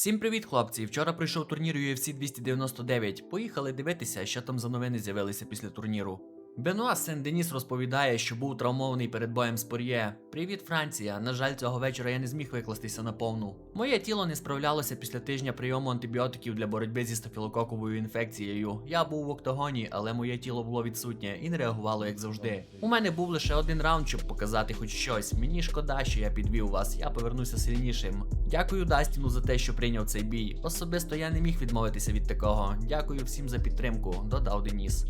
Всім привіт, хлопці! Вчора прийшов турнір UFC 299. Поїхали дивитися, що там за новини з'явилися після турніру. Бенуа Сен Деніс розповідає, що був травмований перед боєм з Пор'є. Привіт, Франція. На жаль, цього вечора я не зміг викластися на повну. Моє тіло не справлялося після тижня прийому антибіотиків для боротьби зі стафілококовою інфекцією. Я був в октагоні, але моє тіло було відсутнє і не реагувало як завжди. У мене був лише один раунд, щоб показати хоч щось. Мені шкода, що я підвів вас. Я повернуся сильнішим. Дякую Дастіну за те, що прийняв цей бій. Особисто я не міг відмовитися від такого. Дякую всім за підтримку, додав Деніс.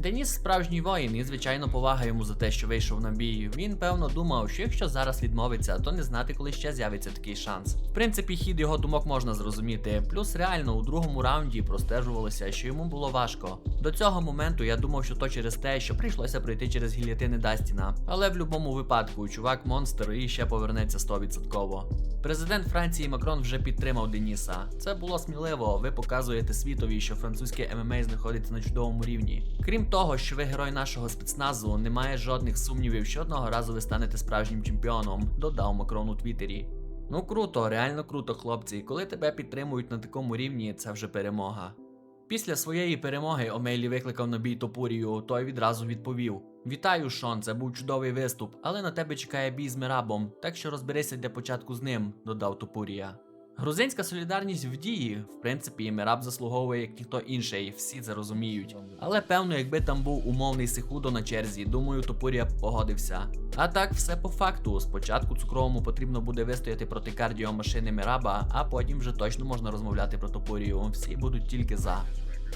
Деніс справжній воїн, і звичайно повага йому за те, що вийшов на бій. Він певно думав, що якщо зараз відмовиться, то не знати, коли ще з'явиться такий шанс. В принципі, хід його думок можна зрозуміти. Плюс реально у другому раунді простежувалося, що йому було важко. До цього моменту я думав, що то через те, що прийшлося пройти через гільятини Дастіна. Але в будь-якому випадку чувак монстр і ще повернеться 100%. Президент Франції Макрон вже підтримав Деніса. Це було сміливо. Ви показуєте світові, що французьке ММА знаходиться на чудовому рівні. Крім того, що ви герой нашого спецназу, немає жодних сумнівів, що одного разу ви станете справжнім чемпіоном, додав Макрон у Твіттері. Ну круто, реально круто, хлопці. Коли тебе підтримують на такому рівні, це вже перемога. Після своєї перемоги Омейлі викликав на бій Топурію, той відразу відповів: Вітаю, Шон, це був чудовий виступ, але на тебе чекає бій з Мирабом, так що розберися для початку з ним, додав Топурія. Грузинська солідарність в дії, в принципі, Мираб заслуговує як ніхто інший, всі це розуміють. Але певно, якби там був умовний Сихудо на черзі, думаю, Топурія б погодився. А так, все по факту. Спочатку цукровому потрібно буде вистояти проти кардіомашини Мираба, а потім вже точно можна розмовляти про Топурію. Всі будуть тільки за.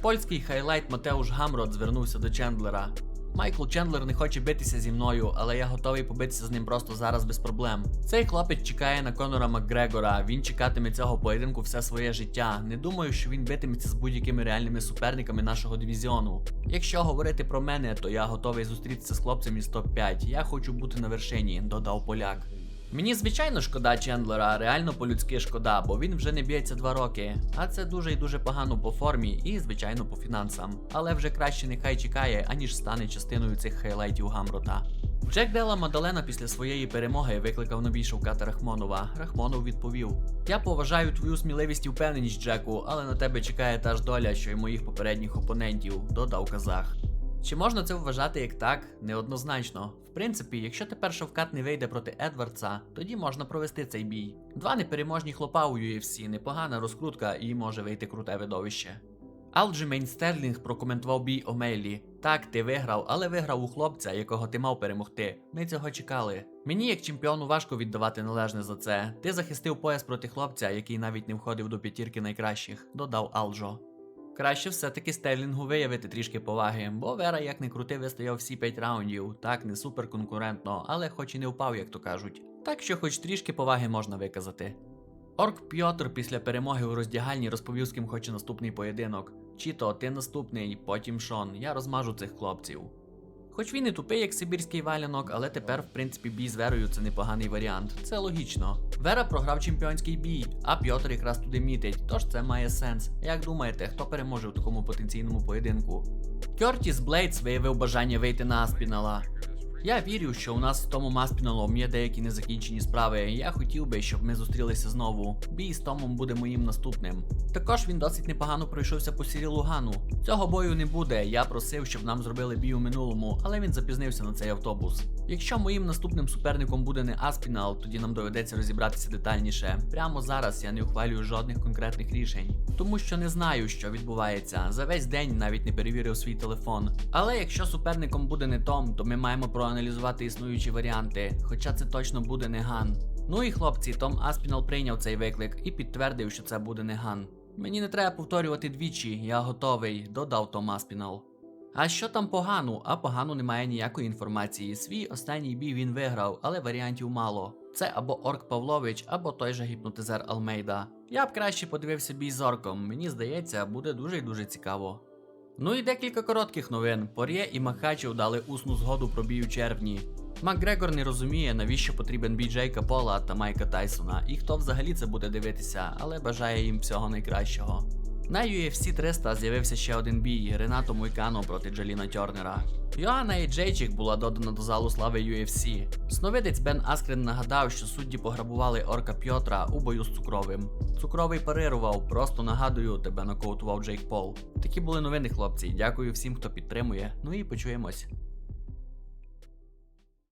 Польський хайлайт Матеуш Гамрот звернувся до Чендлера. Майкл Чендлер не хоче битися зі мною, але я готовий побитися з ним просто зараз без проблем. Цей хлопець чекає на Конора Макгрегора. Він чекатиме цього поєдинку все своє життя. Не думаю, що він битиметься з будь-якими реальними суперниками нашого дивізіону. Якщо говорити про мене, то я готовий зустрітися з хлопцем із топ-5. Я хочу бути на вершині, додав поляк. Мені звичайно шкода Чендлера, реально по-людськи шкода, бо він вже не б'ється два роки. А це дуже і дуже погано по формі і, звичайно, по фінансам. Але вже краще нехай чекає, аніж стане частиною цих хайлайтів Гамрота. Джек Дела Мадалена після своєї перемоги викликав новій шовката Рахмонова. Рахмонов відповів: Я поважаю твою сміливість і впевненість, Джеку, але на тебе чекає та ж доля, що й моїх попередніх опонентів, додав казах. Чи можна це вважати як так? Неоднозначно. В принципі, якщо тепер Шовкат не вийде проти Едвардса, тоді можна провести цей бій. Два непереможні хлопа у UFC, непогана розкрутка і може вийти круте видовище. Алджемейн Стерлінг прокоментував бій Омейлі. Так, ти виграв, але виграв у хлопця, якого ти мав перемогти. Ми цього чекали. Мені, як чемпіону, важко віддавати належне за це. Ти захистив пояс проти хлопця, який навіть не входив до п'ятірки найкращих, додав Алджо. Краще все-таки Стерлінгу виявити трішки поваги, бо Вера, як не крути, вистояв всі 5 раундів. Так, не супер конкурентно, але хоч і не впав, як то кажуть. Так що хоч трішки поваги можна виказати. Орк Пьотр після перемоги у роздягальні розповів, з ким хоче наступний поєдинок. Чіто, ти наступний, потім Шон, я розмажу цих хлопців. Хоч він і тупий, як сибірський валянок, але тепер, в принципі, бій з Верою це непоганий варіант. Це логічно. Вера програв чемпіонський бій, а Пьотр якраз туди мітить, тож це має сенс. Як думаєте, хто переможе в такому потенційному поєдинку? Кертіс Блейдс виявив бажання вийти на Аспінала. Я вірю, що у нас з Томом Аспіналом є деякі незакінчені справи. Я хотів би, щоб ми зустрілися знову. Бій з Томом буде моїм наступним. Також він досить непогано пройшовся по Сірі Лугану. Цього бою не буде. Я просив, щоб нам зробили бій у минулому, але він запізнився на цей автобус. Якщо моїм наступним суперником буде не Аспінал, тоді нам доведеться розібратися детальніше. Прямо зараз я не ухвалюю жодних конкретних рішень, тому що не знаю, що відбувається. За весь день навіть не перевірив свій телефон. Але якщо суперником буде не Том, то ми маємо проаналізувати існуючі варіанти, хоча це точно буде не Ган. Ну і хлопці, Том Аспінал прийняв цей виклик і підтвердив, що це буде не Ган. Мені не треба повторювати двічі, я готовий, додав Том Аспінал. А що там погано? А погано немає ніякої інформації. Свій останній бій він виграв, але варіантів мало. Це або Орк Павлович, або той же гіпнотизер Алмейда. Я б краще подивився бій з орком. Мені здається, буде дуже і дуже цікаво. Ну і декілька коротких новин. Пор'є і Махачів дали усну згоду про бій у червні. Макгрегор не розуміє, навіщо потрібен бій Джейка Пола та Майка Тайсона, і хто взагалі це буде дивитися, але бажає їм всього найкращого. На UFC 300 з'явився ще один бій Ренато Муйкано проти Джаліна Тьорнера. Йоанна і Джейчик була додана до залу слави UFC. Сновидець Бен Аскрен нагадав, що судді пограбували орка Пьотра у бою з цукровим. Цукровий парирував, просто нагадую, тебе нокаутував Джейк Пол. Такі були новини, хлопці. Дякую всім, хто підтримує. Ну і почуємось.